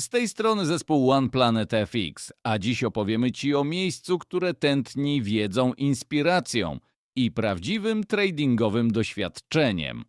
Z tej strony zespół One Planet FX, a dziś opowiemy Ci o miejscu, które tętni wiedzą, inspiracją i prawdziwym tradingowym doświadczeniem.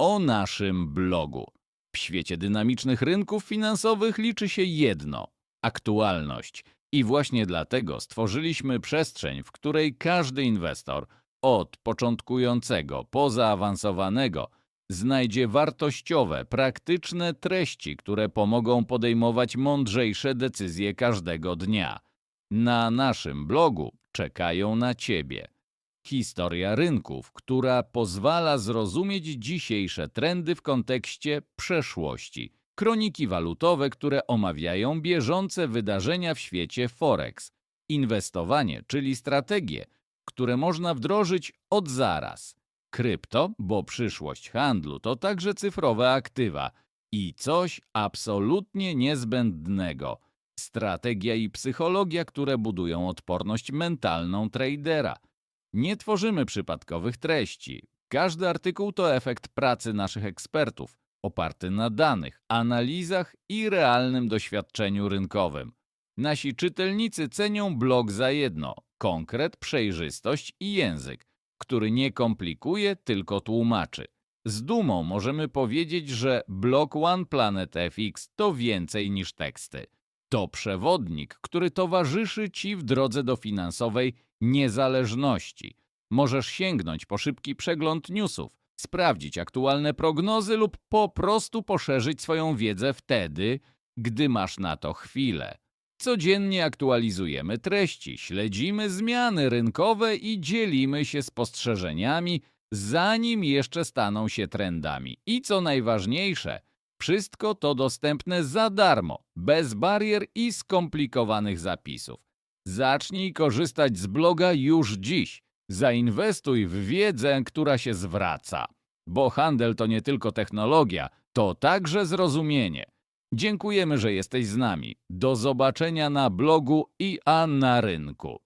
O naszym blogu. W świecie dynamicznych rynków finansowych liczy się jedno aktualność. I właśnie dlatego stworzyliśmy przestrzeń, w której każdy inwestor, od początkującego po zaawansowanego, znajdzie wartościowe, praktyczne treści, które pomogą podejmować mądrzejsze decyzje każdego dnia. Na naszym blogu czekają na Ciebie. Historia rynków, która pozwala zrozumieć dzisiejsze trendy w kontekście przeszłości. Kroniki walutowe, które omawiają bieżące wydarzenia w świecie Forex. Inwestowanie, czyli strategie, które można wdrożyć od zaraz. Krypto, bo przyszłość handlu to także cyfrowe aktywa i coś absolutnie niezbędnego. Strategia i psychologia, które budują odporność mentalną tradera. Nie tworzymy przypadkowych treści. Każdy artykuł to efekt pracy naszych ekspertów, oparty na danych, analizach i realnym doświadczeniu rynkowym. Nasi czytelnicy cenią blog za jedno konkret, przejrzystość i język, który nie komplikuje, tylko tłumaczy. Z dumą możemy powiedzieć, że blog One Planet FX to więcej niż teksty. To przewodnik, który towarzyszy Ci w drodze do finansowej niezależności. Możesz sięgnąć po szybki przegląd newsów, sprawdzić aktualne prognozy lub po prostu poszerzyć swoją wiedzę wtedy, gdy masz na to chwilę. Codziennie aktualizujemy treści, śledzimy zmiany rynkowe i dzielimy się spostrzeżeniami, zanim jeszcze staną się trendami. I co najważniejsze, wszystko to dostępne za darmo, bez barier i skomplikowanych zapisów. Zacznij korzystać z bloga już dziś. Zainwestuj w wiedzę, która się zwraca. Bo handel to nie tylko technologia, to także zrozumienie. Dziękujemy, że jesteś z nami. Do zobaczenia na blogu i a na rynku.